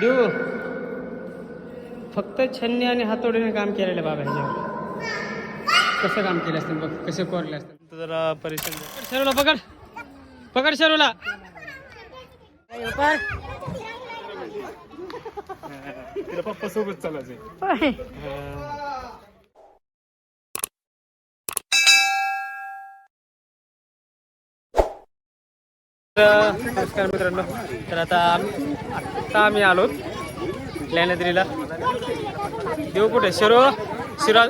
देऊ फक्त छन्नी आणि हातोडीने काम केलेलं बाबा ह्याच्यावर कसं काम केलं असतं बघ कसे कोरले असतं. जरा परेशान शरूला पकड. पकड शरूला. तिला पप्पा सोबत चालायचंय. नमस्कार मित्रांनो. तर आता आम्ही आता आम्ही आलो लॅनद्रीला देऊ कुठे? शिरो शिरो.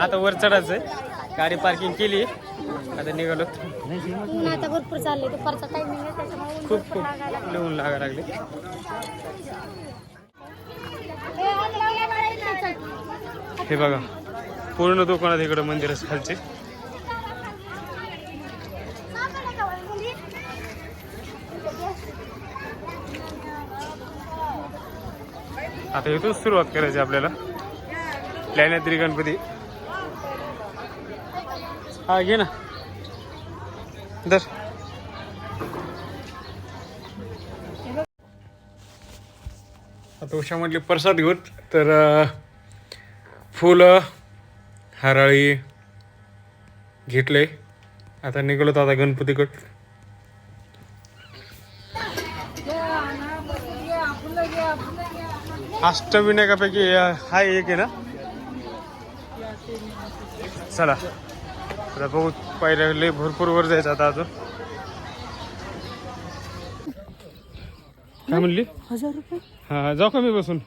आता वर चढायचं आहे गाडी पार्किंग केली. आता निघालो. आता भरपूर चालले. दुपारचा टायमिंग आहे त्याच्यामुळे ऊन खूप. खूप लिहून लागा लागले. लागलं. हे बघा. पूर्ण दुकानात इकडं मंदिरच खालचे. आता इथून सुरुवात करायची आपल्याला. लॅनाद्री गणपती. हा घे ना. दर आता म्हटली प्रसाद घेऊन तर फुलं हराळी घेतले. आता निघलो आता गणपतीकड. अष्टविनायकापैकी हा एक आहे ना? चला. आता बघू. पायऱ्या लय भरपूर वर जायचं आता अजून. काय म्हणली? हा जाऊ का मी बसून?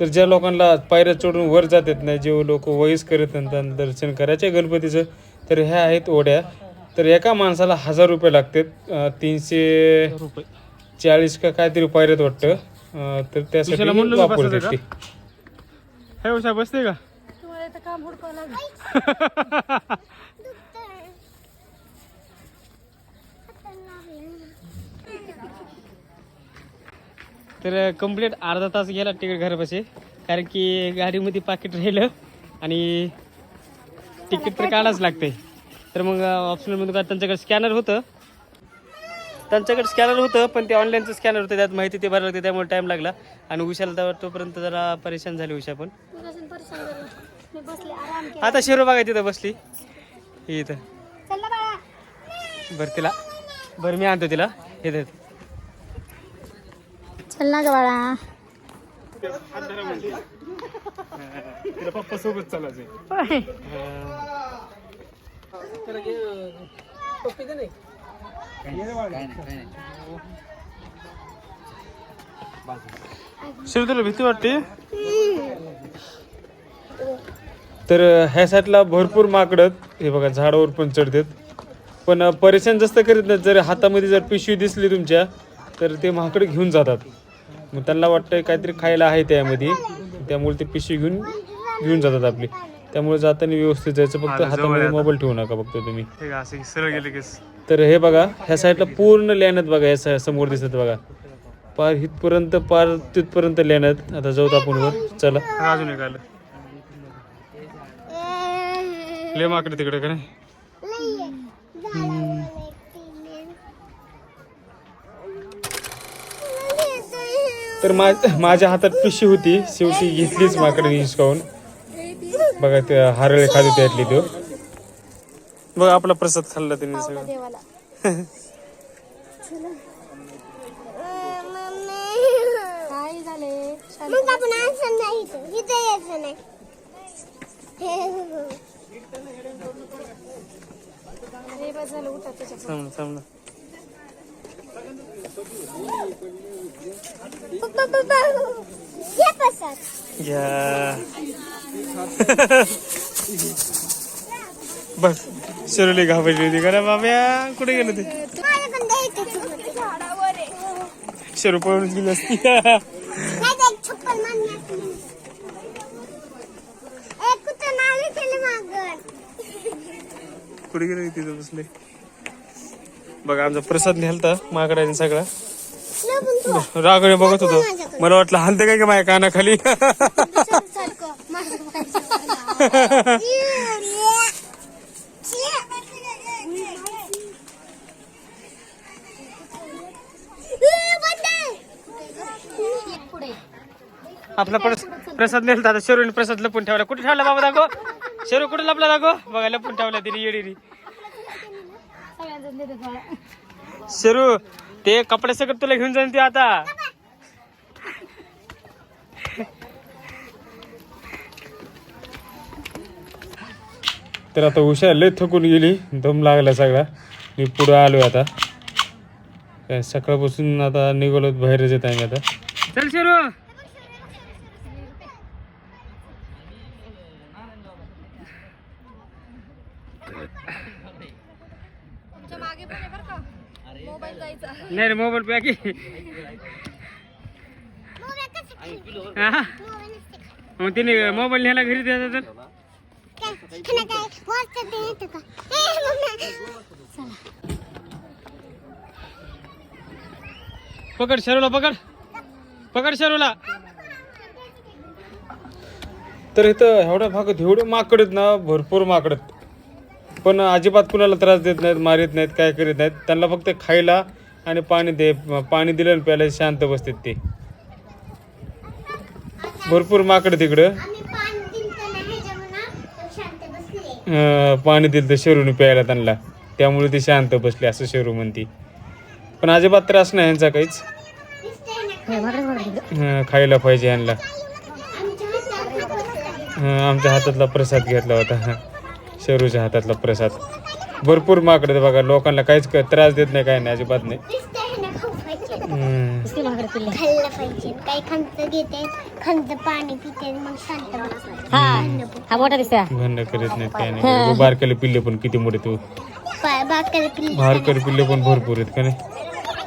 तर ज्या लोकांना पायऱ्या चढून वर जात येत नाही जे लोक वयस करत नाही दर्शन करायचे गणपतीचं तर ह्या आहेत ओढ्या. तर एका माणसाला हजार रुपये लागतात. तीनशे चाळीस का काहीतरी पायऱ्यात वाटतं. तर त्यासाठी वापरतात ते. हे उषा बसते का? तुम्हाला इथं काम हुडकावं लागेल. तर कंप्लीट अर्धा तास गेला तिकीट घरापाशी कारण की गाडीमध्ये पाकिट राहिलं आणि तिकीट तर काढावंच लागते तर मग ऑप्शनमध्ये का त्यांच्याकडे स्कॅनर होतं. त्यांच्याकडे स्कॅनर होतं पण ते ऑनलाईनचं स्कॅनर होतं त्यात माहिती ते भरायला लागते त्यामुळे टाईम लागला. आणि उशाला तर तोपर्यंत जरा परेशान झाली उषा पण. मी कसं परेशान झाले मी बसले आराम केला आता शिरो बघा तिथं बसली. इथं. चल ना बाळा. बरं तिला. बरं मी आणतो तिला. इथं चल ना ग बाळा. तिला पप्पा सोबत चालायचंय. शिव तुला भीती वाटते? तर ह्या साईडला भरपूर माकडं हे बघा झाडावर पण चढतात. पण परेशान जास्त करीत नाही जर हातामध्ये जर पिशवी दिसली तुमच्या तर ते माकडं घेऊन जातात. मग त्यांना वाटतं काहीतरी खायला आहे त्यामध्ये. त्यामुळे ते पिशवी घेऊन घेऊन जातात आपली. त्यामुळे जाताना व्यवस्थित जायचं. फक्त हातामध्ये मोबाईल ठेवू नका फक्त तुम्ही. सरळ गेले की तर हे बघा ह्या साईडला पूर्ण लेण्यात बघा या सा- समोर दिसत बघा. पार इथपर्यंत पार तिथपर्यंत लेण्यात आता जाऊत आपण वर. चला. अजून एक आलं. ले माकडे तिकडे का नाही? तर माझ्या हातात पिशी होती. शेवटी घेतलीच माकडे हिसकावून बघा ते हारळे खाली त्यातली तो बघा आपला प्रसाद खाल्ला त्यांनी सगळं. देवाला? काय घ्या बस शिरोली घाबरली होती का बाब्या कुठे गेलं ते शिरो पळून गेली असती. कुठे गेलं तिथं बसले? बघा आमचा प्रसाद नेलता माकडाने सगळा. रागणे बघत होतो. मला वाटलं हलते काय का माझ्या कानाखाली? आपला प्रस प्रसाद नेलता आता शेरूने प्रसाद लपून ठेवला. कुठे ठेवला बाबा दाखव शेरू कुठे लपला दाखव बघा लपून ठेवला तिने येडीरी शेरू ते कपडे सगळं तुला घेऊन जाईन ते आता. तर आता हुशार लय थकून गेली. दम लागला सगळा. मी पुढं आलोय आता. काय सकाळपासून आता निघालो बाहेरच येत आहे आता. चल शेरू नाही रे मोबाईल पॅकी मग तिने मोबाईल न्यायला घरी द्यायचा तर पकड शरूला पकड. पकड शरूला. तर इथं एवढ्या भागात एवढे माकडत ना भरपूर माकडत. पण अजिबात कुणाला त्रास देत नाहीत मारित नाहीत काय करीत नाहीत. त्यांना फक्त खायला आणि पाणी दे पाणी दिलं आणि प्यायला शांत बसतात ते. भरपूर माकड तिकडं. आम्ही पाणी दिलं नाही ह्याच्यामुळं शांत बसले. अं, पाणी दिलं तर शेरूने प्यायला त्यांना. त्यामुळे ते शांत बसले असं शेरू म्हणते. पण अजिबात त्रास नाही यांचा काहीच. हे खायला? पाहिजे यांना. आमच्या हातातला प्रसाद घेतला होता. शेरूच्या हातातला प्रसाद. भरपूर माकडे आहेत बघा लोकांना काहीच क- त्रास देत नाही काय नाही अजिबात नाही. दिसतंय ना खाऊ पाहिजे हम्म. नुसती भाकरी पिल्ले खाल्लं पाहिजे. काही खंत घेते खंत पाणी पिते मग शांत बसते हा. हा मोठा दिसतोय. भांडणं करीत नाहीत काय नाही. बारकेले पिल्ले पण किती मोठे तू. पा- बाकाला पिल्ली बारकेले पिल्ले पण भरपूर आहेत का नाही?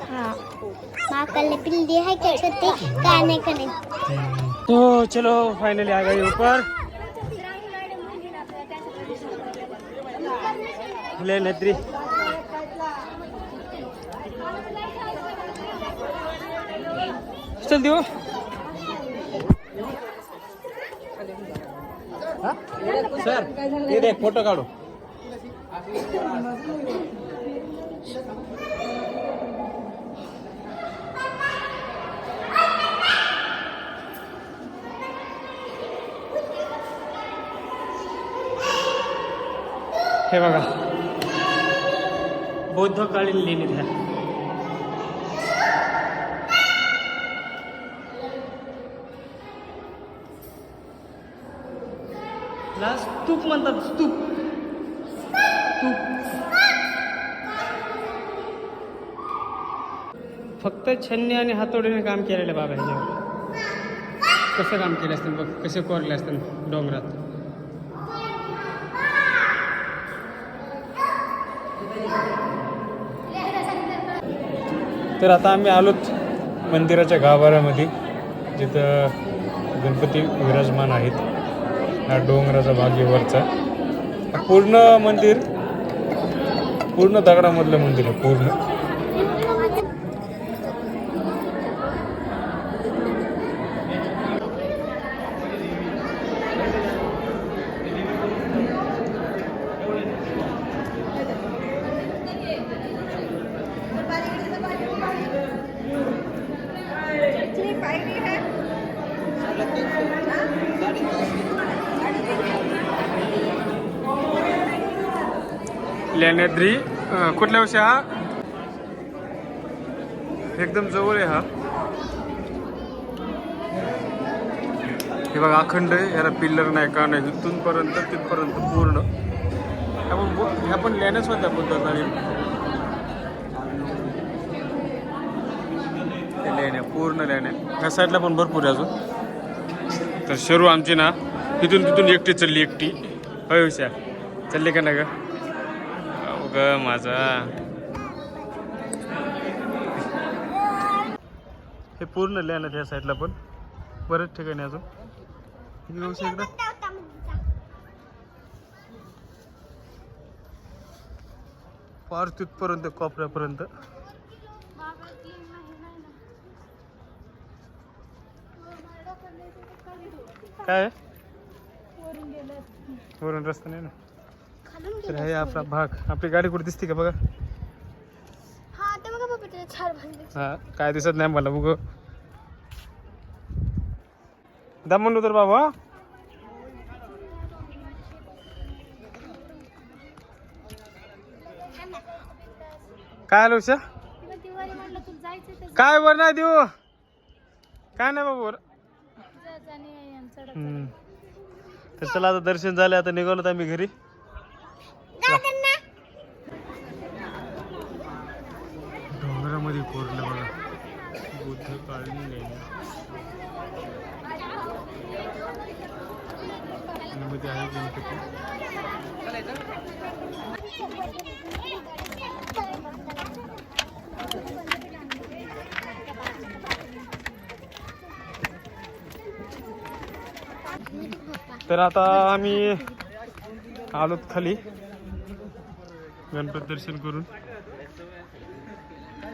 हा. बाकाला पिल्ली आहे का छोटे? काय नाही का नाही? तो चलो फाइनली आ गए ऊपर. फुले नद्री चल देऊ. सर ते देख फोटो काढू. हे बघा. बौद्ध लेणी लेणीत ह्या स्तूप म्हणतात स्तूप. स्तूप. फक्त छन्नी आणि हातोडीने काम केलेलं बाबा ह्याच्यावर कसं काम केलं असतं बघ कसे कोरले असतं डोंगरात. तर आता आम्ही आलोत मंदिराच्या गाभाऱ्यामध्ये जिथं गणपती विराजमान आहेत. हा डोंगराचा भाग आहे वरचा. पूर्ण मंदिर पूर्ण दगडामधलं मंदिर आहे पूर्ण. लेण्याद्री कुठल्या वर्षी हा? एकदम जवळ आहे हा. हे बघा अखंड आहे. याला पिल्लर नाही का नाही तिथूनपर्यंत तिथपर्यंत पूर्ण. ह्या पण ह्या पण लेण्याच होत्या बुद्धाचा लेण्या पूर्ण लेण्या. ह्या साईडला पण भरपूर आहे अजून. तर शरू आमची ना. तिथून तिथून एकटी चालली एकटी. होय हुशार. चालली का नाही का ग माझा. हे पूर्ण लॅन आहे त्या साईडला पण. बरेच ठिकाणी अजून. इकडे येऊशी एकदा? तिथपर्यंत कोपऱ्यापर्यंत. काय? वरून रस्ता नाही ना? तर हे आपला भाग. आपली गाडी कुठे दिसते का बघा? हा ते बघा बाबा हा काय दिसत नाही मला बघ. दमन उतर बाबा. काय आलं उषा? तर काय वर नाही देऊ? काय नाही बाबा. तर चला आता दर्शन झालं आता निघालो आम्ही घरी डोंगरामध्ये कोरलं बघा बुद्ध काढून गेले आहे गणपती. तर आता आम्ही आलोत खाली. गणपती दर्शन करून.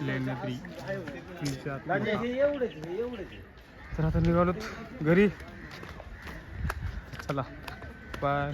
लेण्याद्री. तुमच्या आत- तर आता निघालोत घरी. चला बाय